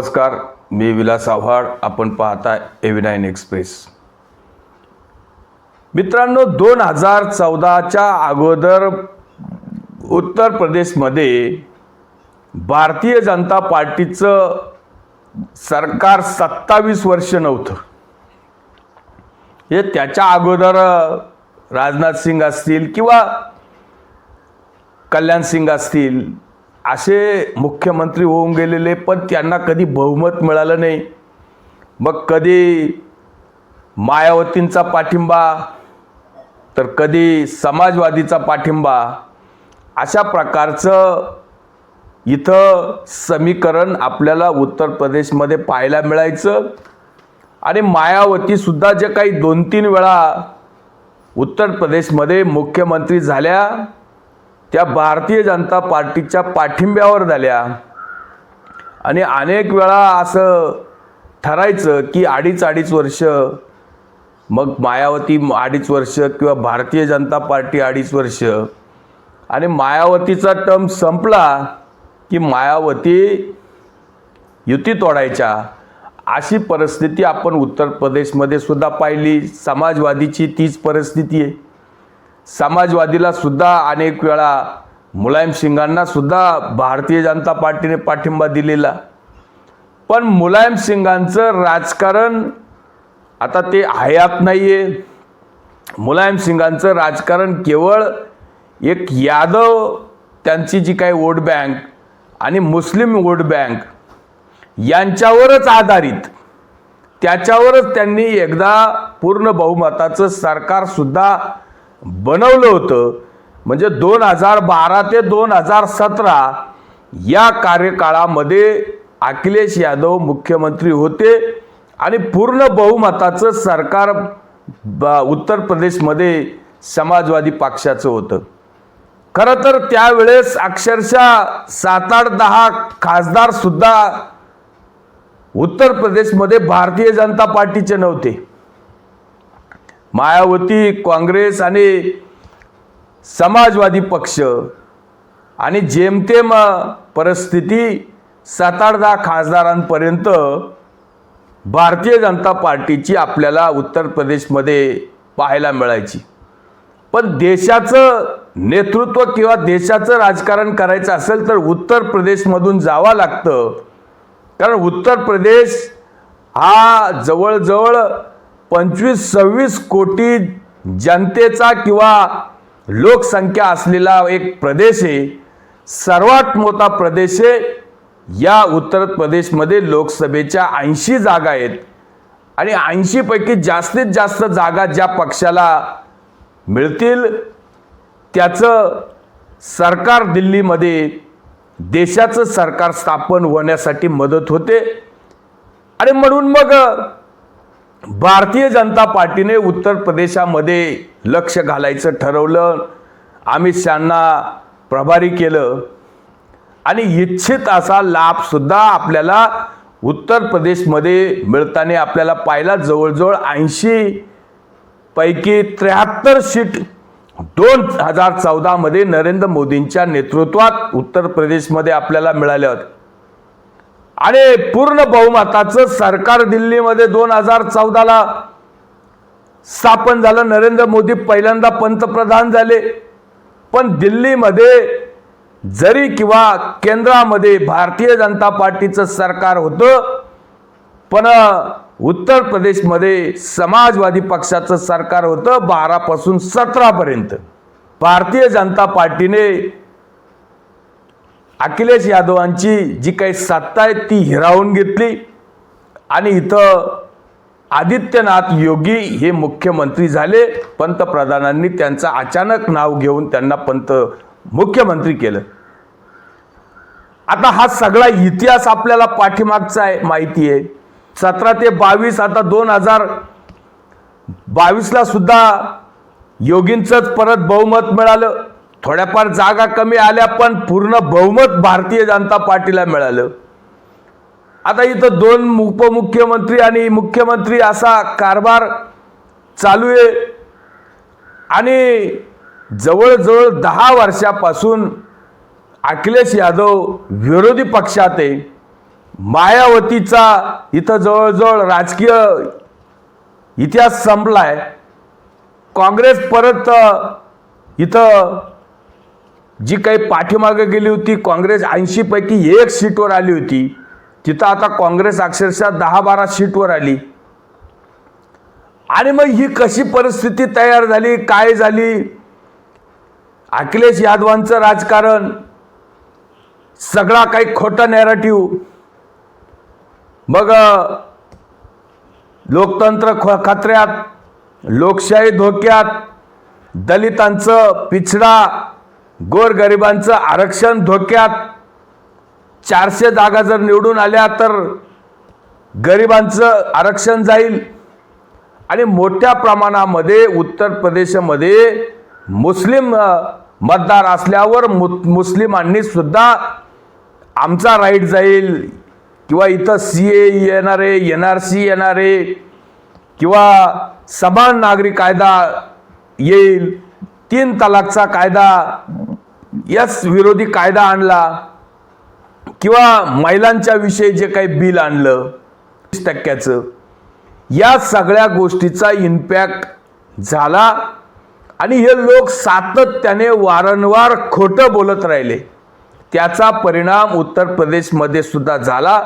नमस्कार मी विलास आव्हाड. आपण पाहता एव्ही नाईन एक्सप्रेस मित्रांनो दोन हजार चौदाच्या अगोदर उत्तर प्रदेशमध्ये भारतीय जनता पार्टीचं सरकार सत्तावीस वर्ष नव्हतं. हे त्याच्या अगोदर राजनाथ सिंग असतील किंवा कल्याण सिंग असतील असे मुख्यमंत्री होऊन गेलेले पण त्यांना कधी बहुमत मिळालं नाही. मग कधी मायावतींचा पाठिंबा तर कधी समाजवादीचा पाठिंबा अशा प्रकारचं इथं समीकरण आपल्याला उत्तर प्रदेशमध्ये पाहायला मिळायचं. आणि मायावतीसुद्धा जे काही दोन तीन वेळा उत्तर प्रदेशमध्ये मुख्यमंत्री झाल्या त्या भारतीय जनता पार्टीच्या पाठिंब्यावर झाल्या. आणि अनेक वेळा असं ठरायचं की अडीच अडीच वर्ष मग मायावती अडीच वर्ष किंवा भारतीय जनता पार्टी अडीच वर्ष. आणि मायावतीचा टर्म संपला की मायावती युती तोडायच्या. अशी परिस्थिती आपण उत्तर प्रदेशमध्ये सुद्धा पाहिली. समाजवादीची तीच परिस्थिती आहे. समाजवादीला सुद्धा अनेक वेळा मुलायम सिंगांना सुद्धा भारतीय जनता पार्टीने पाठिंबा दिलेला. पण मुलायम सिंगांचं राजकारण आता ते हयात नाही आहे मुलायम सिंगांचं राजकारण केवळ एक यादव त्यांची जी काही वोट बँक आणि मुस्लिम वोट बँक यांच्यावरच आधारित त्याच्यावरच त्यांनी एकदा पूर्ण बहुमताचं सरकारसुद्धा बनवलं होतं. म्हणजे दोन हजार बारा ते दोन हजार सतरा या कार्यकाळामध्ये अखिलेश यादव मुख्यमंत्री होते आणि पूर्ण बहुमताचं सरकार ब- उत्तर प्रदेशमध्ये समाजवादी पक्षाचं होतं. खरं तर त्यावेळेस अक्षरशः सात आठ दहा खासदार सुद्धा उत्तर प्रदेशमध्ये भारतीय जनता पार्टीचे नव्हते. मायावती काँग्रेस आणि समाजवादी पक्ष आणि जेमतेम परिस्थिती सात आठ दहा खासदारांपर्यंत भारतीय जनता पार्टीची आपल्याला उत्तर प्रदेशमध्ये पाहायला मिळायची. पण देशाचं नेतृत्व किंवा देशाचं राजकारण करायचं असेल तर उत्तर प्रदेशमधून जावं लागतं. कारण उत्तर प्रदेश हा जवळजवळ पंचवीस सव्वीस कोटी जनतेचा किंवा लोकसंख्या असलेला एक प्रदेश आहे. सर्वात मोठा प्रदेश आहे. या उत्तर प्रदेशमध्ये लोकसभेच्या ऐंशी जागा आहेत. आणि ऐंशीपैकी जास्तीत जास्त जागा ज्या पक्षाला मिळतील त्याचं सरकार दिल्लीमध्ये देशाचं सरकार स्थापन होण्यासाठी मदत होते. आणि म्हणून मग भारतीय जनता पार्टीने उत्तर प्रदेशामध्ये लक्ष घालायचं ठरवलं. अमित शहाना प्रभारी केलं. आणि इच्छित असा लाभसुद्धा आपल्याला उत्तर प्रदेशमध्ये मिळताना आपल्याला पाहिला जवळजवळ ऐंशी पैकी त्र्याहत्तर सीट दोन हजार चौदामध्ये नरेंद्र मोदींच्या नेतृत्वात उत्तर प्रदेशमध्ये आपल्याला मिळाल्या होत्या. आणि पूर्ण बहुमताचं सरकार दिल्लीमध्ये दोन हजार चौदाला स्थापन झालं. नरेंद्र मोदी पहिल्यांदा पंतप्रधान झाले. पण दिल्लीमध्ये जरी किंवा केंद्रामध्ये भारतीय जनता पार्टीचं सरकार होतं पण उत्तर प्रदेशमध्ये समाजवादी पक्षाचं सरकार होतं बारापासून सतरापर्यंत. भारतीय जनता पार्टीने अखिलेश यादवांची जी काही सत्ता आहे ती हिरावून घेतली. आणि इथं आदित्यनाथ योगी हे मुख्यमंत्री झाले. पंतप्रधानांनी त्यांचं अचानक नाव घेऊन त्यांना पंत मुख्यमंत्री केलं. आता हा सगळा इतिहास आपल्याला पाठीमागचा आहे माहिती आहे. सतरा ते बावीस आता दोन हजार बावीसला सुद्धा योगींचंच परत बहुमत मिळालं. थोड्याफार जागा कमी आल्या पण पूर्ण बहुमत भारतीय जनता पार्टीला मिळालं. आता इथं दोन उपमुख्यमंत्री आणि मुख्यमंत्री असा कारभार चालू आहे. आणि जवळजवळ दहा वर्षापासून अखिलेश यादव विरोधी पक्षात आहे. मायावतीचा इथं जवळजवळ राजकीय इतिहास संपलाय. काँग्रेस परत इथं जी काही पाठीमागे गेली होती काँग्रेस ऐंशी पैकी एक सीटवर आली होती तिथं आता काँग्रेस अक्षरशः दहा बारा सीटवर आली. आणि मग ही कशी परिस्थिती तयार झाली काय झाली? अखिलेश यादवांचं राजकारण सगळा काही खोटा नॅरेटिव्ह मग लोकतंत्र ख- खतऱ्यात लोकशाही धोक्यात दलितांचं पिछडा गोरगरिबांचं आरक्षण धोक्यात. चारशे जागा जर निवडून आल्या तर गरिबांचं आरक्षण जाईल. आणि मोठ्या प्रमाणामध्ये उत्तर प्रदेशमध्ये मुस्लिम मतदार असल्यावर मु मुस्लिमांनी सुद्धा आमचा राईट जाईल. किंवा इथं सी ए येणार आहे एन आर सी येणारे किंवा समान नागरिक कायदा येईल. तीन तलाकचा कायदा यस विरोधी कायदा आणला किंवा महिलांच्या विषयी जे काही बिल आणलं वीस टक्क्याचं या सगळ्या गोष्टीचा इम्पॅक्ट झाला. आणि हे लोक सातत्याने वारंवार खोटं बोलत राहिले. त्याचा परिणाम उत्तर प्रदेशमध्ये सुद्धा झाला.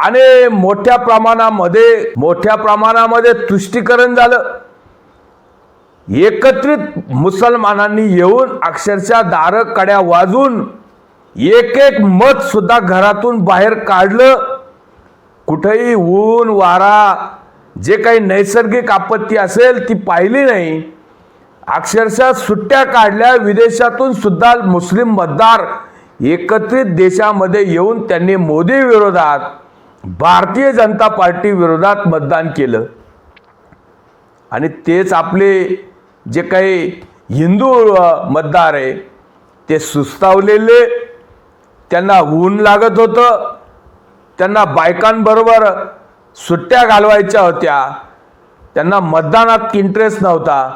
आणि मोठ्या प्रमाणामध्ये मोठ्या प्रमाणामध्ये तुष्टीकरण झालं. एकत्रित मुसलमानांनी येऊन अक्षरशः दार कड्या वाजून एक एक मत सुद्धा घरातून बाहेर काढलं. कुठेही ऊन वारा जे काही नैसर्गिक आपत्ती असेल ती पाहिली नाही. अक्षरशः सुट्ट्या काढल्या. विदेशातून सुद्धा मुस्लिम मतदार एकत्रित देशामध्ये येऊन त्यांनी मोदी विरोधात भारतीय जनता पार्टी विरोधात मतदान केलं. आणि तेच आपले जे काही हिंदू मतदार आहे ते सुस्तावलेले त्यांना ऊन लागत होतं त्यांना बायकांबरोबर सुट्ट्या घालवायच्या होत्या त्यांना मतदानात इंटरेस्ट नव्हता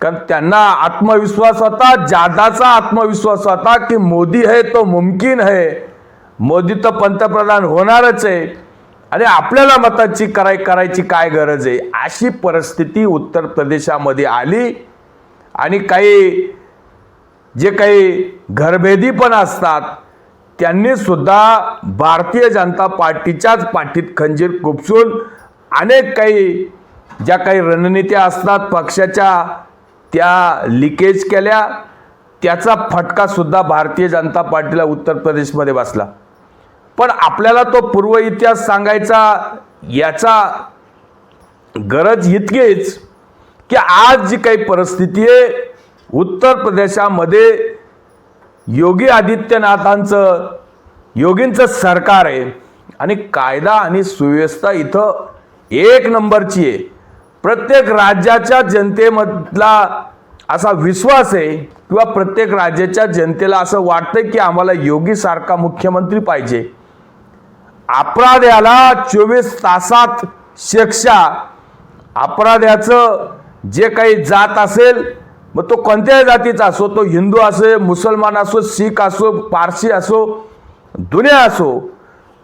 कारण त्यांना आत्मविश्वास होता जादाचा आत्मविश्वास होता की मोदी है तो मुमकिन है मोदी तर पंतप्रधान होणारच आहे. आणि आपल्याला मताची कराय करायची काय गरज आहे? अशी परिस्थिती उत्तर प्रदेशामध्ये आली. आणि काही जे काही घरभेदी पण असतात त्यांनी सुद्धा भारतीय जनता पार्टीच्याच पाठीत खंजीर कुपसून अनेक काही ज्या काही रणनीत्या असतात पक्षाच्या त्या लिकेज केल्या. त्याचा फटका सुद्धा भारतीय जनता पार्टीला उत्तर प्रदेशमध्ये बसला. पण आपल्याला तो पूर्व इतिहास सांगायचा याचा गरज इतकीच की आज जी काही परिस्थिती आहे उत्तर प्रदेशामध्ये योगी आदित्यनाथांचं योगींचं सरकार आहे आणि कायदा आणि सुव्यवस्था इथं एक नंबरची आहे. प्रत्येक राज्याच्या जनतेमधला असा विश्वास आहे किंवा प्रत्येक राज्याच्या जनतेला असं वाटतं की आम्हाला योगीसारखा मुख्यमंत्री पाहिजे. अपराध्याला चोवीस तासात शिक्षा अपराध्याचं जे काही जात असेल मग तो कोणत्याही जातीचा असो तो हिंदू असो मुसलमान असो शीख असो पारसी असो दुनिया असो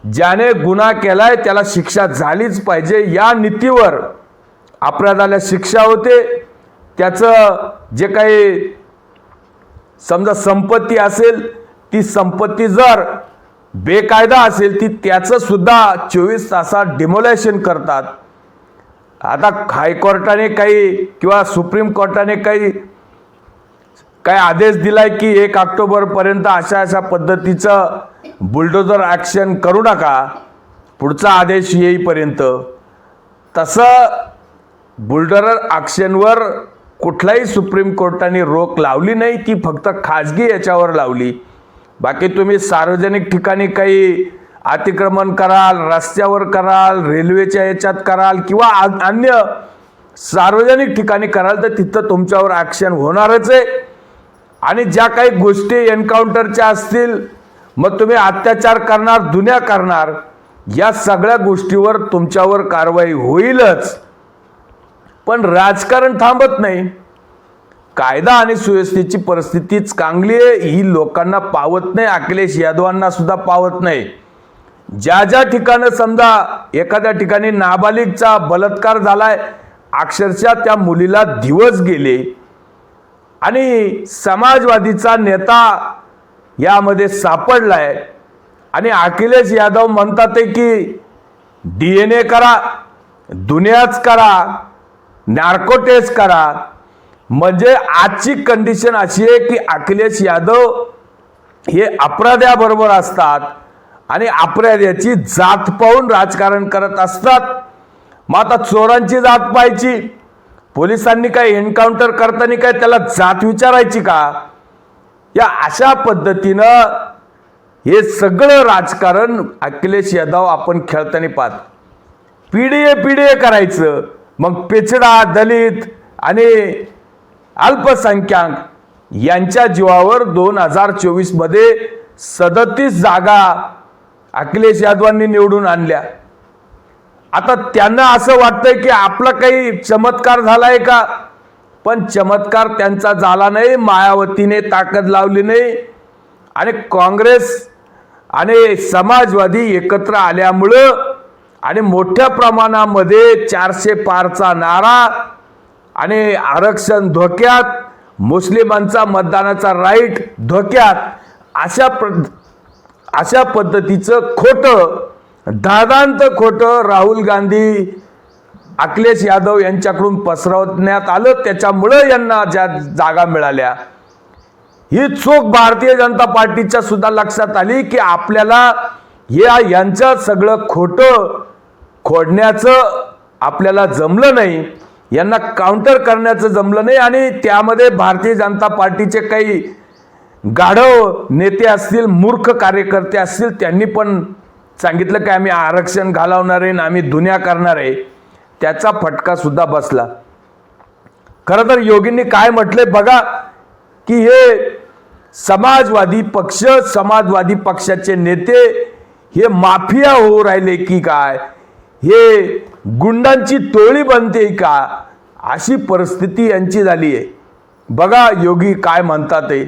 ज्याने गुन्हा केलाय त्याला शिक्षा झालीच पाहिजे. या नीतीवर अपराधाला शिक्षा होते. त्याचं जे काही समजा संपत्ती असेल ती संपत्ती जर बेकायदा असेल ती त्याचंसुद्धा चोवीस तासात डिमोलेशन करतात. आता हायकोर्टाने काही किंवा सुप्रीम कोर्टाने काही काय आदेश दिलाय की एक ऑक्टोबरपर्यंत अशा अशा पद्धतीचं बुलडोजर ॲक्शन करू नका. पुढचा आदेश येईपर्यंत. तसं बुलडोजर ॲक्शनवर कुठलाही सुप्रीम कोर्टाने रोक लावली नाही ती फक्त खाजगी याच्यावर लावली. बाकी तुम्ही सार्वजनिक ठिकाणी काही अतिक्रमण कराल रस्त्यावर कराल रेल्वेच्या याच्यात कराल किंवा आ- अन्य सार्वजनिक ठिकाणी कराल तर तिथं तुमच्यावर ॲक्शन होणारच आहे. आणि ज्या काही गोष्टी एन्काउंटरच्या असतील मग तुम्ही अत्याचार करणार दुन्या करणार या सगळ्या गोष्टीवर तुमच्यावर कारवाई होईलच. पण राजकारण थांबत नाही. कायदा आणि सुव्यवस्थेची परिस्थितीच चांगली आहे. ही लोकांना पावत नाही. अखिलेश यादवांना सुद्धा पावत नाही. ज्या ज्या ठिकाणं समजा एखाद्या ठिकाणी नाबालिगचा बलात्कार झालाय अक्षरशः त्या मुलीला दिवस गेले. आणि समाजवादीचा नेता यामध्ये सापडलाय. आणि अखिलेश यादव म्हणतात आहे की डी एन ए करा दुनियाच करा नार्को टेस्ट करा. म्हणजे आजची कंडिशन अशी आहे की अखिलेश यादव हे अपराध्याबरोबर असतात. आणि अपराध्याची जात पाहून राजकारण करत असतात. मग आता चोरांची जात पाहायची. पोलिसांनी काय एन्काउंटर करताना काय त्याला जात विचारायची का? या अशा पद्धतीनं हे सगळं राजकारण अखिलेश यादव आपण खेळताना पाहत. पिढीए पिढीए करायचं. मग पिछडा दलित आणि अल्पसंख्याक यांच्या जीवावर दोन हजार चोवीसमध्ये सदतीस जागा अखिलेश यादवांनी निवडून आणल्या. आता त्यांना असं वाटतंय की आपला काही चमत्कार झालाय का? पण चमत्कार त्यांचा झाला नाही मायावतीने ताकद लावली नाही. आणि काँग्रेस आणि समाजवादी एकत्र आल्यामुळं आणि मोठ्या प्रमाणामध्ये चारशे पारचा नारा आणि आरक्षण धोक्यात मुस्लिमांचा मतदानाचा राईट धोक्यात अशा प्र अशा पद्धतीचं खोटं दादांत खोटं राहुल गांधी अखिलेश यादव यांच्याकडून पसरवण्यात आलं. त्याच्यामुळं यांना ज्या जागा मिळाल्या. ही चूक भारतीय जनता पार्टीच्या सुद्धा लक्षात आली की आपल्याला या यांचं सगळं खोटं खोडण्याचं आपल्याला जमलं नाही. यांना काउंटर करण्याचं जमलं नाही आणि त्यामध्ये भारतीय जनता पार्टीचे काही गाढव नेते असतील मूर्ख कार्यकर्ते असतील त्यांनी पण सांगितलं की आम्ही आरक्षण घालवणार आहे आणि आम्ही दुनिया करणार आहे. त्याचा फटका सुद्धा बसला. खरं तर योगींनी काय म्हटलंय बघा की हे समाजवादी पक्ष समाजवादी पक्षाचे नेते हे माफिया होऊ राहिले की काय? हे गुंडांची टोळी बनते का? अशी परिस्थिती यांची झाली आहे बघा योगी काय म्हणतात ते.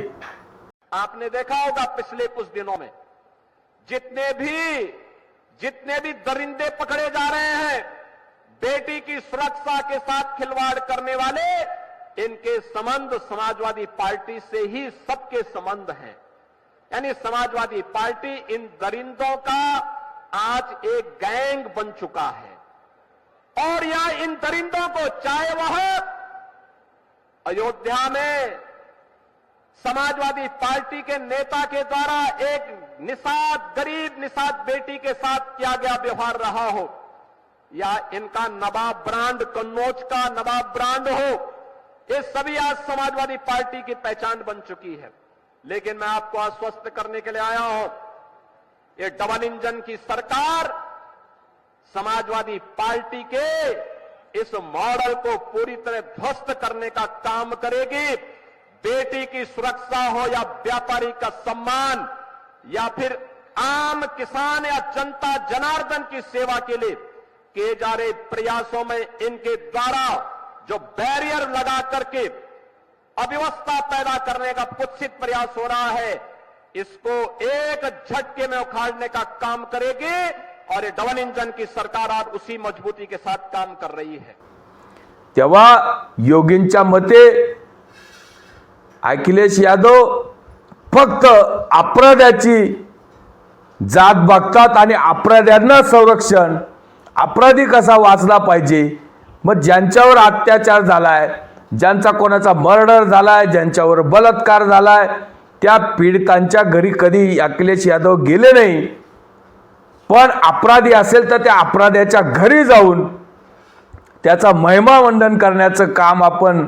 आपने देखा होगा पिछले कुछ दिनों में, जितने भी जितने भी दरिंदे पकड़े जा रहे हैं, बेटी की सुरक्षा के साथ खिलवाड़ करने वाले, इनके संबंध समाजवादी पार्टी से ही सबके संबंध हैं। यानी समाजवादी पार्टी इन दरिंदों का आज एक गैंग बन चुका है। और यहाँ इन दरिंदों को चाहे वह अयोध्या में समाजवादी पार्टी के नेता के द्वारा एक निषाद गरीब निषाद बेटी के साथ किया गया व्यवहार रहा हो, या इनका नवाब ब्रांड, कन्नौज का नवाब ब्रांड हो, ये सभी आज समाजवादी पार्टी की पहचान बन चुकी है। लेकिन मैं आपको आश्वस्त करने के लिए आया हूँ, ये डबल इंजन की सरकार समाजवादी पार्टी के इस मॉडल को पूरी तरह ध्वस्त करने का काम करेगी। बेटी की सुरक्षा हो या व्यापारी का सम्मान, या फिर आम किसान या जनता जनार्दन की सेवा के लिए किए जा रहे प्रयासों में इनके द्वारा जो बैरियर लगा करके अव्यवस्था पैदा करने का कुत्सित प्रयास हो रहा है, इसको एक झटके में उखाड़ने का काम करेगी और ये डबल इंजन की सरकार आज उसी मजबूती के साथ काम कर रही है। तेव्हा योगींच्या मते अखिलेश यादव फक्त अपराध्याची जात बघतात आणि अपराध्यांना संरक्षण. अपराधी कसा वाचला पाहिजे? मग ज्यांच्यावर अत्याचार झाला आहे ज्यांचा कोणाचा मर्डर आहे ज्यांच्यावर बलात्कार झाला आहे त्या पीडितांच्या घरी कधी अखिलेश यादव गेले नाही. पण अपराधी असेल तर त्या अपराध्याच्या घरी जाऊन त्याचा महिमावंदन करण्याचं काम आपण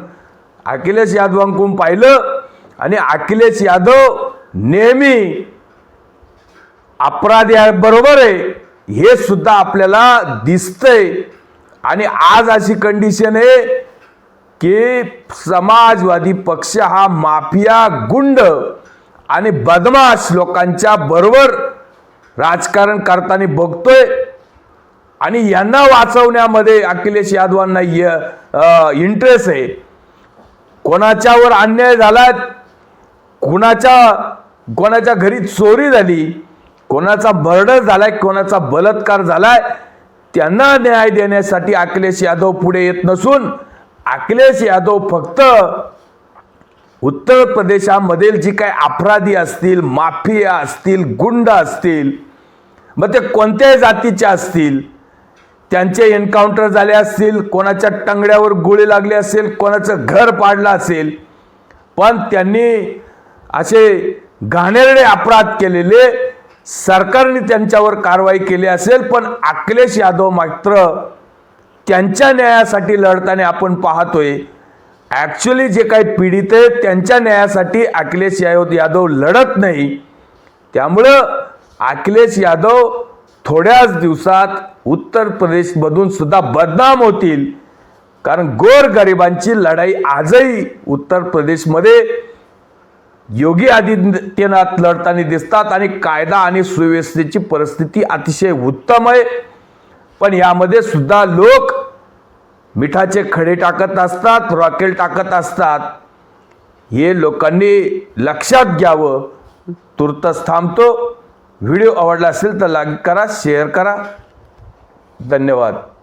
अखिलेश यादवांकडून पाहिलं आणि अखिलेश यादव नेहमी अपराध्याबरोबर आहे हे सुद्धा आपल्याला दिसतंय. आणि आज अशी कंडिशन आहे की समाजवादी पक्ष हा माफिया गुंड आणि बदमाश लोकांच्या बरोबर राजकारण करताना बघतोय. आणि यांना वाचवण्यामध्ये अखिलेश यादवांना इंटरेस्ट आहे. कोणाच्यावर अन्याय झाला कोणाच्या कोणाच्या घरी चोरी झाली कोणाचा मर्डर झालाय कोणाचा बलात्कार झालाय त्यांना न्याय देण्यासाठी अखिलेश यादव पुढे येत नसून अखिलेश यादव फक्त उत्तर प्रदेशामधील जी काही अपराधी असतील माफिया असतील गुंड असतील मग ते कोणत्याही जातीचे असतील त्यांचे एन्काउंटर झाले असतील कोणाच्या टंगड्यावर गोळी लागली असेल कोणाचं घर पाडलं असेल पण त्यांनी असे घाणेरडे अपराध केलेले सरकारने त्यांच्यावर कारवाई केली असेल पण अखिलेश यादव मात्र त्यांच्या न्यायासाठी लढताना आपण पाहतोय. ॲक्च्युली जे काही पीडित आहेत त्यांच्या न्यायासाठी अखिलेश यादव यादव लढत नाही. त्यामुळं अखिलेश यादव थोड्याच दिवसात उत्तर प्रदेशमधून सुद्धा बदनाम होतील. कारण गोर गरिबांची लढाई आजही उत्तर प्रदेशमध्ये योगी आदित्यनाथ लढताना दिसतात आणि कायदा आणि सुव्यवस्थेची परिस्थिती अतिशय उत्तम आहे. पण यामध्ये सुद्धा लोक मिठाचे खडे टाकत असतात रॉकेल टाकत असतात. हे लोकांनी लक्षात घ्यावं. तुर्तच थांबतो. व्हिडिओ आवडला असेल तर लाईक करा शेअर करा. धन्यवाद.